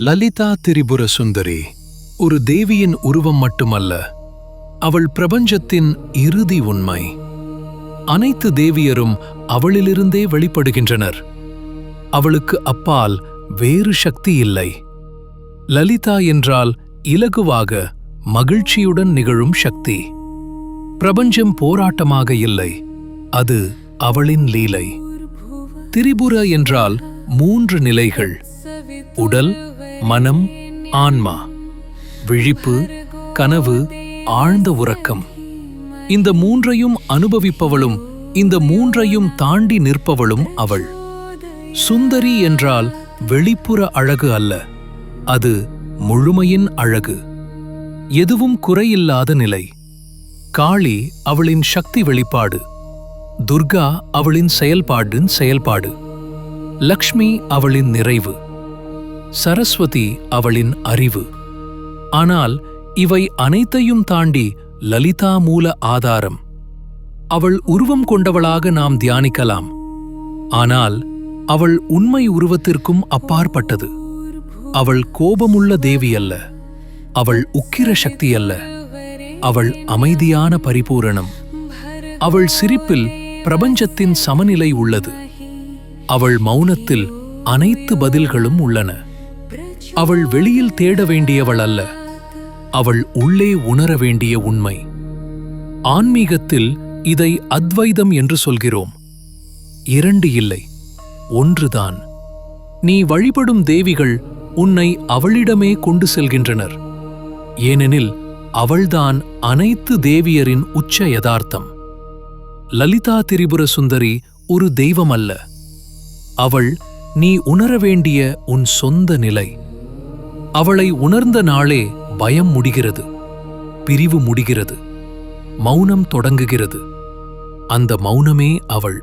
லலிதா திரிபுர சுந்தரி ஒரு தேவியின் உருவம் மட்டுமல்ல அவள் பிரபஞ்சத்தின் இறுதி உண்மை. அனைத்து தேவியரும் அவளிலிருந்தே வெளிப்படுகின்றனர். அவளுக்கு அப்பால் வேறு சக்தி இல்லை. லலிதா என்றால் இலகுவாக மகிழ்ச்சியுடன் நிகழும் சக்தி. பிரபஞ்சம் போராட்டமாக இல்லை அது அவளின் லீலை. திரிபுர என்றால் மூன்று நிலைகள் உடல் மனம் ஆன்மா விழிப்பு கனவு ஆழ்ந்த உறக்கம். இந்த மூன்றையும் அனுபவிப்பவளும் இந்த மூன்றையும் தாண்டி நிற்பவளும் அவள். சுந்தரி என்றால் வெளிப்புற அழகு அல்ல அது முழுமையின் அழகு. எதுவும் குறையில்லாத நிலை. காளி அவளின் சக்தி வெளிப்பாடு. துர்கா அவளின் செயல்பாடின் செயல்பாடு. லக்ஷ்மி அவளின் நிறைவு. சரஸ்வதி அவளின் அறிவு. ஆனால் இவை அனைத்தையும் தாண்டி லலிதா மூல ஆதாரம். அவள் உருவம் கொண்டவளாக நாம் தியானிக்கலாம். ஆனால் அவள் உண்மை உருவத்திற்கும் அப்பாற்பட்டது. அவள் கோபமுள்ள தேவி அல்ல. அவள் உக்கிர சக்தி அல்ல. அவள் அமைதியான பரிபூரணம். அவள் சிரிப்பில் பிரபஞ்சத்தின் சமநிலை உள்ளது. அவள் மௌனத்தில் அனைத்து பதில்களும் உள்ளன. அவள் வெளியில் தேட வேண்டியவள் அல்ல. அவள் உள்ளே உணர வேண்டிய உண்மை. ஆன்மீகத்தில் இதை அத்வைதம் என்று சொல்கிறோம். இரண்டு இல்லை ஒன்றுதான். நீ வழிபடும் தேவிகள் உன்னை அவளிடமே கொண்டு செல்கின்றனர். ஏனெனில் அவள்தான் அனைத்து தேவியரின் உச்ச யதார்த்தம். லலிதா திரிபுர சுந்தரி ஒரு தெய்வம் அல்ல. அவள் நீ உணர வேண்டிய உன் சொந்த நிலை. அவளை உணர்ந்த நாளே பயம் முடிகிறது பிரிவு முடிகிறது மௌனம் தொடங்குகிறது. அந்த மௌனமே அவள்.